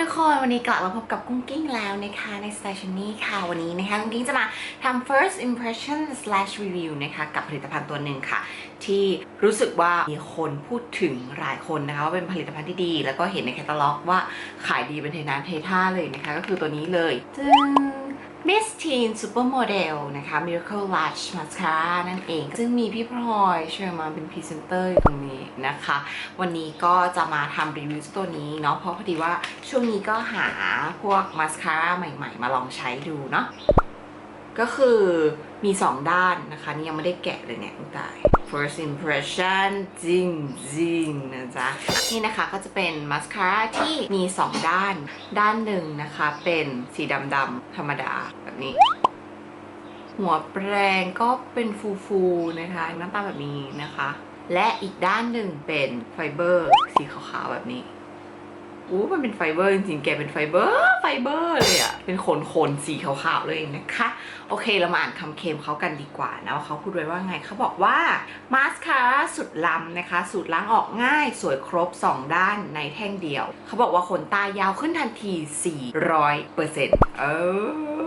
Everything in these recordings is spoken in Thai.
ทุกคนวันนี้กลับมาพบกับกุ้งกิ้งแล้วนะคะในสไตล์ชนี่ค่ะ วันนี้นะคะกุ้งกิ้งจะมาทำ first impression slash review นะคะกับผลิตภัณฑ์ตัวหนึ่งค่ะ ที่รู้สึกว่ามีคนพูดถึงหลายคนนะคะว่าเป็นผลิตภัณฑ์ที่ดี แล้วก็เห็นในแคตตาล็อกว่าขายดีเป็นเทน้ำเทท่าเลยนะคะ ก็คือตัวนี้เลยจึง Miss Teen Supermodel นะคะ Miracle Lash Mascara นั่นเอง ซึ่งมีพี่พลอยเชิญมาเป็นพรีเซนเตอร์อยู่ตรงนี้นะคะ วันนี้ก็จะมาทำรีวิวตัวนี้เนาะ เพราะพอดีว่าช่วงนี้ก็หาพวกมาสคาร่าใหม่ๆ มาลองใช้ดูเนาะ ก็คือ มี 2 ด้านนะคะ นี่ยังไม่ได้แกะเลยเนี่ยตาย first impression จริงจริงนะจ๊ะ นี่นะคะก็จะเป็นมาสคาร่าที่มี 2 ด้าน ด้านหนึ่งนะคะเป็นสีดำๆธรรมดาแบบนี้ หัวแปรงก็เป็นฟูๆนะคะหน้าตาแบบนี้นะคะ และอีกด้านหนึ่งเป็นไฟเบอร์ สีขาวๆแบบนี้ อู้มันเป็นไฟเบอร์จริงๆ แกเป็นไฟเบอร์ ไฟเบอร์เลยอะเป็นขนขนๆสีขาวๆเลยนะคะ โอเคเรามาอ่านคำเคลมเขากันดีกว่านะว่าเขาพูดไว้ว่าไงเขาบอกว่ามาสคาร่าสุดล้ำนะคะ สูตรล้างออกง่าย สวยครบ 2 ด้านในแท่งเดียว เขาบอกว่าขนตายาวขึ้นทันที 400เปอร์เซ็นต์เอ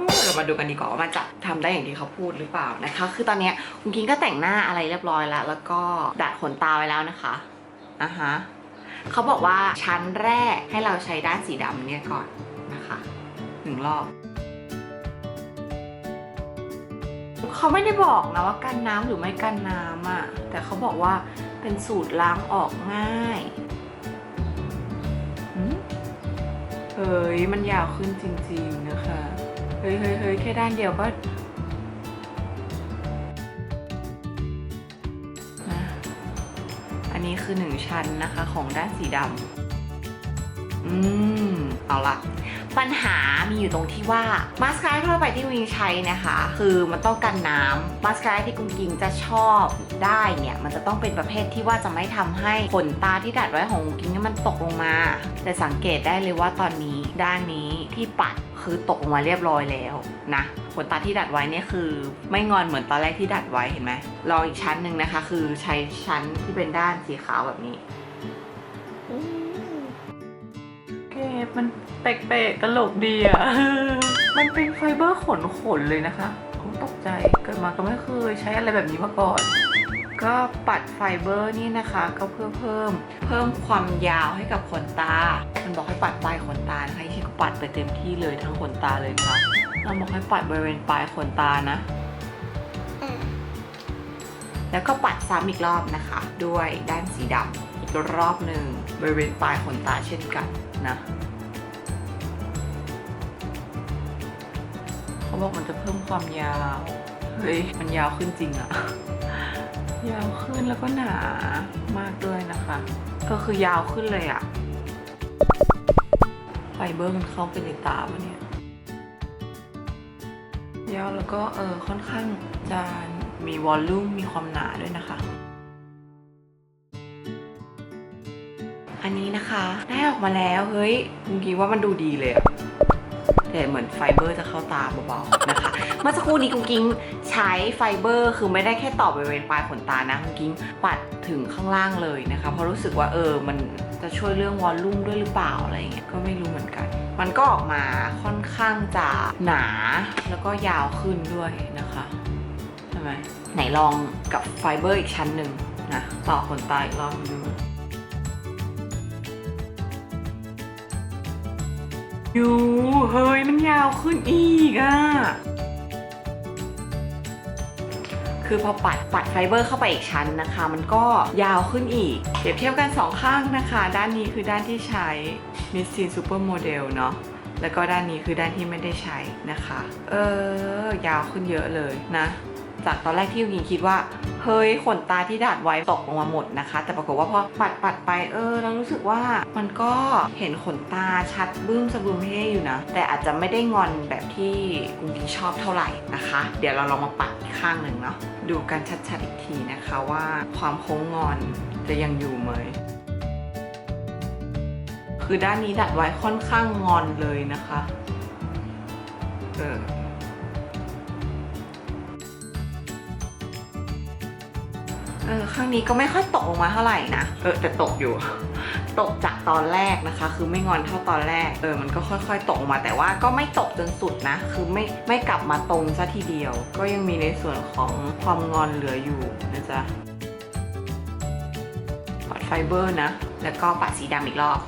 อเรามาดูกันดีกว่าว่ามันจะทำได้อย่างที่เขาพูดหรือเปล่านะคะ คือตอนนี้คุณกิงก็แต่งหน้าอะไรเรียบร้อยแล้ว แล้วก็ดัดขนตาไว้แล้วนะคะอะฮะ เขาบอกว่าชั้นแรกให้เราใช้ด้านสีดำเนี่ยก่อนนะคะหนึ่งรอบเขาไม่ได้บอกนะว่ากันน้ำหรือไม่กันน้ำอะ่ะ แต่เขาบอกว่าเป็นสูตรล้างออกง่ายเฮ้ยมันยาวขึ้นจริง ๆ นะคะ เฮ้ยเฮ้ยเฮ้ยแค่ด้านเดียวก็ คือหนึ่งชั้นนะคะของด้านสีดำอืม เอาละ ปัญหามีอยู่ตรงที่ว่ามาสคาร่าทั่วไปที่วิงใช้นะคะ คือมันต้องกันน้ำมาสคาร่าที่กุงกิงจะชอบได้เนี่ยมันจะต้องเป็นประเภทที่ว่าจะไม่ทำให้ขนตาที่ดัดไว้ของกุงกิงนี่มันตกลงมา แต่สังเกตได้เลยว่าตอนนี้ด้านนี้ที่ปัดคือตกลงมาเรียบร้อยแล้วนะขนตาที่ดัดไว้เนี่ยคือไม่งอนเหมือนตอนแรกที่ดัดไว้เห็นไหมลองอีกชั้นหนึ่งนะคะ คือใช้ชั้นที่เป็นด้านสีขาวแบบนี้ เกบมันแปลกๆตลกดีอะ มันเป็นไฟเบอร์ขนขนๆเลยนะคะโอ้ตกใจเกิดมาก็ไม่เคยใช้อะไรแบบนี้มาก่อน ก็ปัดไฟเบอร์นี่นะคะ ก็เพื่อเพิ่ม เพิ่มความยาวให้กับขนตา มันบอกให้ปัดปลายขนตานะคะที่ก็ปัดไปเต็มที่เลยทั้งขนตาเลยนะคะเราบอกให้ปัดบริเวณปลายขนตานะแล้วก็ปัดซ้ำอีกรอบนะคะ ด้วยด้านสีดำอีกรอบหนึ่งบริเวณปลายขนตาเช่นกัน นะเขาบอกมันจะเพิ่มความยาว เฮ้ย มันยาวขึ้นจริงอะยาวขึ้นแล้วก็หนามากด้วยนะคะ ก็คือยาวขึ้นเลยอะไฟเบอร์มันเข้าไปในตาปะเนี่ยยาวแล้วก็เออค่อนข้างจะมีวอลลุ่มมีความหนาด้วยนะคะ นะคะ ได้ออกมาแล้วเฮ้ยเมื่อกี้ว่ามันดูดีเลยอะแต่เหมือนไฟเบอร์จะเข้าตาเบาๆนะคะ เมื่อสักครู่นี้กุ้งกิ้งใช้ไฟเบอร์คือไม่ได้แค่ต่อบริเวณปลายขนตานะกุ้งกิ้งปัดถึงข้างล่างเลยนะคะ เพราะรู้สึกว่าเออมันจะช่วยเรื่องวอลลุ่มด้วยหรือเปล่าอะไรอย่างเงี้ยก็ไม่รู้เหมือนกัน มันก็ออกมาค่อนข้างจะหนาแล้วก็ยาวขึ้นด้วยนะคะใช่ไหมไหนลองกับไฟเบอร์อีกชั้นหนึ่งนะต่อขนตาอีกรอบนึง อยู่เฮ้ยมันยาวขึ้นอีกอะคือพอปัดปัดไฟเบอร์เข้าไปอีกชั้นนะคะ มันก็ยาวขึ้นอีก เปรียบเทียบกันสองข้างนะคะ ด้านนี้คือด้านที่ใช้ Miss Teen Super Model เนาะแล้วก็ด้านนี้คือด้านที่ไม่ได้ใช้นะคะ เออ ยาวขึ้นเยอะเลยนะ จากตอนแรกที่ยูกิคิดว่า เฮ้ยขนตาที่ดัดไว้ตกลงมาหมดนะคะ แต่ปรากฏว่าพอปัดปัดไปเออเรารู้สึกว่ามันก็เห็นขนตาชัดบึ้มสะบึมเฮ่อยู่นะ แต่อาจจะไม่ได้งอนแบบที่กุงกิงชอบเท่าไหร่นะคะ เดี๋ยวเราลองมาปัดอีกข้างหนึ่งเนาะดูกันชัดๆอีกทีนะคะว่าความโค้งงอนจะยังอยู่ไหมคือด้านนี้ดัดไว้ค่อนข้างงอนเลยนะคะ เออ เออข้างนี้ก็ไม่ค่อยตกลงมาเท่าไหร่นะ เออแต่ตกอยู่ ตกจากตอนแรกนะคะ คือไม่งอนเท่าตอนแรก เออมันก็ค่อยๆตกออกมาแต่ว่าก็ไม่ตกจนสุดนะ คือไม่ไม่กลับมาตรงซะทีเดียว ก็ยังมีในส่วนของความงอนเหลืออยู่นะจ๊ะปัดไฟเบอร์นะ แล้วก็ปัดสีดำอีกรอบ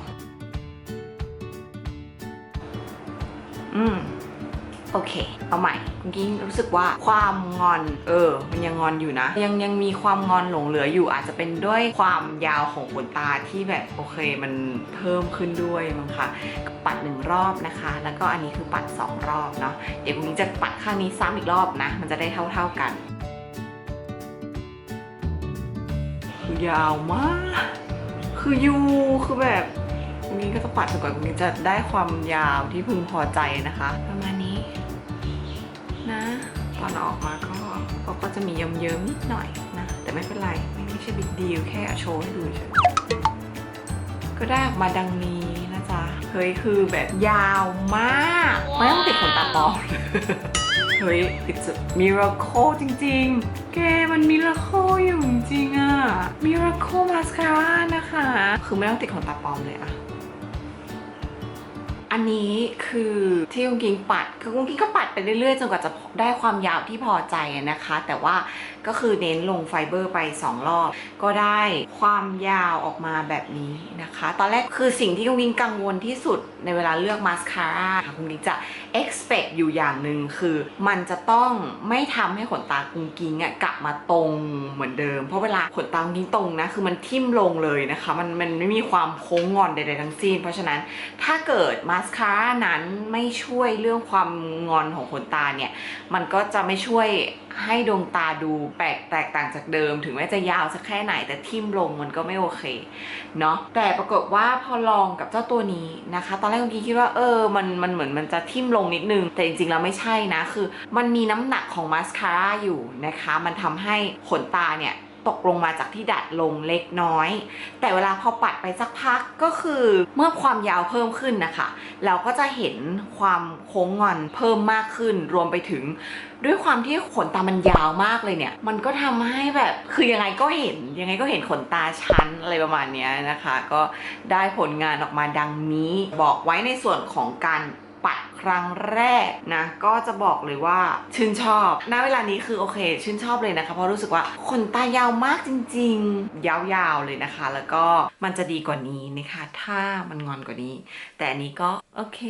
อืม โอเค เอาใหม่เมื่อกี้รู้สึกว่าความงอน เออ มันยังงอนอยู่นะ ยังยังมีความงอนหลงเหลืออยู่ อาจจะเป็นด้วยความยาวของขนตาที่แบบโอเคมันเพิ่มขึ้นด้วยมั้งคะปัดหนึ่งรอบนะคะ แล้วก็อันนี้คือปัดสองรอบเนาะเดี๋ยวคุณนิ้งจะปัดข้างนี้ซ้ำอีกรอบนะ มันจะได้เท่า ๆกัน คือยาวมาก คือยูคือแบบคุณนิ้งก็จะปัดจนกว่าคุณนิ้งจะได้ความยาวที่พึงพอใจนะคะประมาณ นะ ตอนออกมาก็เขาก็จะมีเยิ้มๆนิดหน่อยนะ แต่ไม่เป็นไร ไม่ไม่ใช่บิ๊กดีลแค่โชว์ให้ดูเฉยก็ได้ออกมาดังนี้นะจ๊ะ เฮ้ยคือแบบยาวมาก ไม่ต้องติดขนตาปลอมเฮ้ย it's a miracle จริงๆ แกมัน miracle อยู่จริงอะ miracle mascara นะคะ คือไม่ต้องติดขนตาปลอมเลยอะ อันนี้คือที่กุ้งกิ้งปัด คือกุ้งกิ้งก็ปัดไปเรื่อยๆ จนกว่าจะได้ความยาวที่พอใจนะคะ แต่ว่า ก็คือเน้นลงไฟเบอร์ไป 2 รอบ ก็ได้ความยาวออกมาแบบนี้นะคะ ตอนแรกคือสิ่งที่กุ้งกิ้งกังวลที่สุดในเวลาเลือกมาสคาร่าค่ะกุ้งกิ้งจะ expect อยู่อย่างหนึ่งคือ มันจะต้องไม่ทำให้ขนตากุ้งกิ้งอะกลับมาตรงเหมือนเดิม เพราะเวลาขนตากุ้งกิ้งตรงนะคือมันทิ่มลงเลยนะคะ มันมันไม่มีความโค้งงอนใดๆทั้งสิ้น เพราะฉะนั้นถ้าเกิดมาสคาร่านั้นไม่ช่วยเรื่องความงอนของขนตาเนี่ย มันก็จะไม่ช่วยให้ดวงตาดูแปลกแตกต่างจากเดิม ถึงแม้จะยาวสักแค่ไหนแต่ทิ่มลงมันก็ไม่โอเคเนาะแต่ปรากฏว่าพอลองกับเจ้าตัวนี้นะคะ ตอนแรกเมื่อกี้คิดว่าเออมันมันเหมือนมันจะทิ่มลงนิดนึง แต่จริงๆแล้วไม่ใช่นะคือ มันมีน้ำหนักของมาสคาร่าอยู่นะคะ มันทำให้ขนตาเนี่ย ตกลงมาจากที่ดัดลงเล็กน้อย แต่เวลาพอปัดไปสักพักก็คือเมื่อความยาวเพิ่มขึ้นนะคะ เราก็จะเห็นความโค้งงอนเพิ่มมากขึ้น รวมไปถึง ด้วยความที่ขนตามันยาวมากเลยเนี่ย มันก็ทำให้แบบคือยังไงก็เห็นยังไงก็เห็นขนตาชั้นอะไรประมาณนี้นะคะ ก็ได้ผลงานออกมาดังนี้ บอกไว้ในส่วนของการ ปัดครั้งแรกนะก็จะบอกเลยว่าชื่นชอบณเวลานี้คือโอเค ชื่นชอบเลยนะคะ เพราะรู้สึกว่าขนตายาวมากจริง ๆ ยาวๆเลยนะคะ แล้วก็มันจะดีกว่านี้นะคะ ถ้ามันงอนกว่านี้ แต่อันนี้ก็โอเค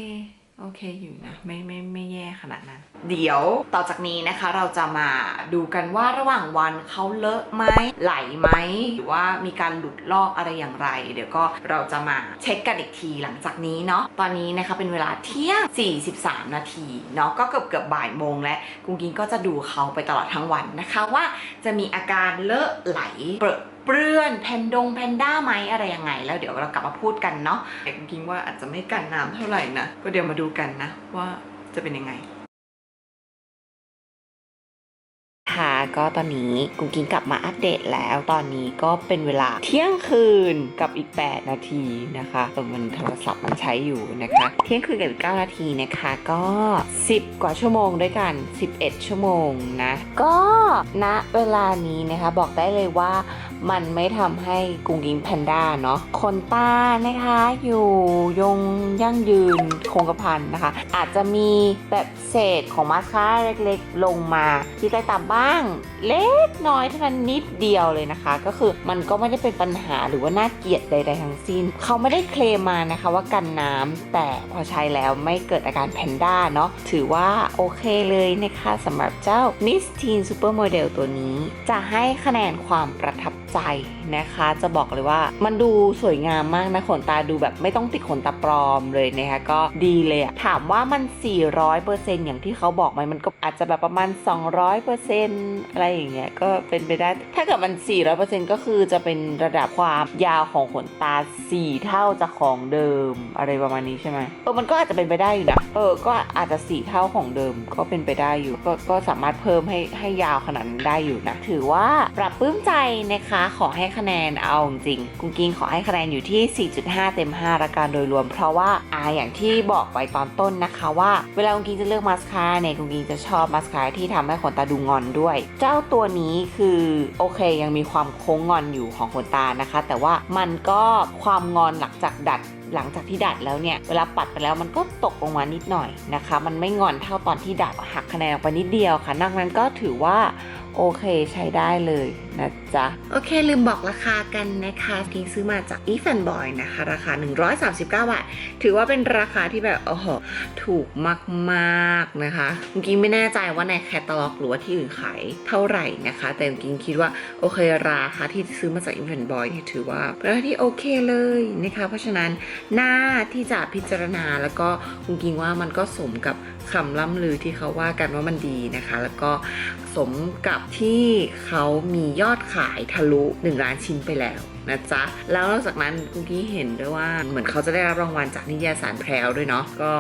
โอเคอยู่นะ ไม่ไม่ไม่แย่ขนาดนั้น เดี๋ยวต่อจากนี้นะคะเราจะมาดูกันว่าระหว่างวันเขาเลอะไหมไหลไหมหรือว่ามีการหลุดลอกอะไรอย่างไร เดี๋ยวก็เราจะมาเช็คกันอีกทีหลังจากนี้เนาะตอนนี้นะคะเป็นเวลาเที่ยง 43 นาทีเนาะก็เกือบเกือบบ่ายโมงแล้วกุ้งกินก็จะดูเขาไปตลอดทั้งวันนะคะว่าจะมีอาการเลอะไหลเปรอะเปื้อนแพนดงแพนด้าไหมอะไรยังไง แล้วเดี๋ยวเรากลับมาพูดกันเนาะแต่กุ้งกินว่าอาจจะไม่กันน้ำเท่าไหร่นะก็เดี๋ยวมาดูกันนะว่าจะเป็นยังไง ค่ะก็ตอนนี้กุ้งกิ้งกลับมาอัปเดตแล้วตอนนี้ก็เป็นเวลาเที่ยงคืนกับอีก 8 นาทีนะคะเออมันโทรศัพท์มันใช้อยู่นะคะ เที่ยงคืนกับอีก9นาทีนะคะก็ 10 กว่าชั่วโมงด้วยกัน 11 ชั่วโมงนะก็ณเวลานี้นะคะบอกได้เลยว่ามันไม่ทำให้กุ้งกิ้งแพนด้าเนาะขนตานะคะอยู่ยงยั่งยืนคงกระพันนะคะ อาจจะมีแบบเศษของมาสคาร่าเล็กๆ ลงมาที่ใต้ตาบ้านงเล็กน้อยเท่านั้นนิดเดียวเลยนะคะ ก็คือมันก็ไม่ได้เป็นปัญหาหรือว่าน่าเกลียดใดๆทั้งสิ้น เขาไม่ได้เคลมมานะคะว่ากันน้ำแต่พอใช้แล้วไม่เกิดอาการแพนด้าเนาะถือว่าโอเคเลยนะคะสำหรับเจ้า Miss Teen Supermodel ตัวนี้ จะให้คะแนนความประทับใจนะคะ จะบอกเลยว่ามันดูสวยงามมากนะขนตาดูแบบไม่ต้องติดขนตาปลอมเลยนะคะก็ดีเลยถามว่ามัน 400%อย่างที่เขาบอกไหมมันก็อาจจะแบบประมาณ 200%อะไรอย่างเงี้ยก็เป็นไปได้ ถ้าเกิดมัน 400%ก็คือจะเป็นระดับความยาวของขนตา 4 เท่าจากของเดิมอะไรประมาณนี้ใช่ไหมเออมันก็อาจจะเป็นไปได้อยู่นะเออก็อาจจะ 4 เท่าของเดิมก็เป็นไปได้อยู่ ก็ก็สามารถเพิ่มให้ให้ยาวขนาดนั้นได้อยู่นะถือว่าปรับปลื้มใจนะคะขอให้คะแนนเอาจริงกุ้งกิ้งขอให้คะแนนอยู่ที่ 4.5 เต็ม 5 ละกันโดยรวม เพราะว่าอาอย่างที่บอกไปตอนต้นนะคะ ว่าเวลากุ้งกิ้งจะเลือกมาสคาร่าเนี่ยกุ้งกิ้งจะชอบมาสคาร่าที่ทำให้ขนตาดูงอนด้วยเจ้าตัวนี้คือโอเคยังมีความโค้งงอนอยู่ของขนตานะคะ แต่ว่ามันก็ความงอนหลังจากดัดหลังจากที่ดัดแล้วเนี่ย เวลาปัดไปแล้วมันก็ตกลงมานิดหน่อยนะคะ มันไม่งอนเท่าตอนที่ดัดหักคะแนนออกไปนิดเดียวค่ะนอกนั้นก็ถือว่า โอเคใช้ได้เลยนะจ๊ะ โอเคลืมบอกราคากันนะคะกิงซื้อมาจาก e f a n Boy นะคะ ราคา 139 บาท ถือว่าเป็นราคาที่แบบโอ้โหถูกมากๆนะคะกิงไม่แน่ใจว่าในแคตตาล็อกหรือว่าที่อื่นขายเท่าไหร่นะคะ แต่กิงคิดว่าโอเคราคาที่ซื้อมาจาก e f a n Boy เนี่ยถือว่าเป็นราคาที่โอเคเลยนะคะ เพราะฉะนั้นหน้าที่จะพิจารณาแล้วก็คุณกิงว่ามันก็สมกับคำล่ำลือที่เขาว่ากันว่ามันดีนะคะ แล้วก็ มกับที่เขามียอดขายทะลุ 1 ล้านชิ้นไปแล้วนะจ๊ะ แล้วนอกจากนั้นคุณกี้เห็นด้วยว่าเหมือนเขาจะได้รับรางวัลจากนิตยสารแพรวด้วยเนาะก็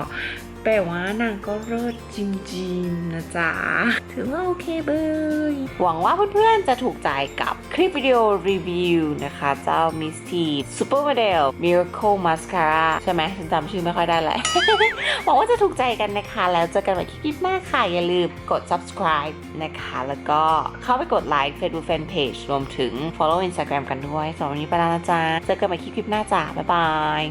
แปลว่านางก็เลิศจริงๆนะจ๊ะ ถือว่าโอเคเบยหวังว่าเพื่อนๆจะถูกใจกับคลิปวิดีโอรีวิวนะคะ เจ้า Miss T Supermodel Miracle Mascara ใช่ไหมฉันจำชื่อไม่ค่อยได้แหละ หวังว่าจะถูกใจกันนะคะ แล้วเจอกันใหม่คลิปหน้าค่ะ อย่าลืมกด subscribe นะคะ แล้วก็เข้าไปกดไลค์ Facebook Fan Page รวมถึง follow Instagram กันด้วยสำหรับวันนี้ไปแล้วนะจ๊ะ เจอกันใหม่คลิปหน้าจ้าบ๊ายบาย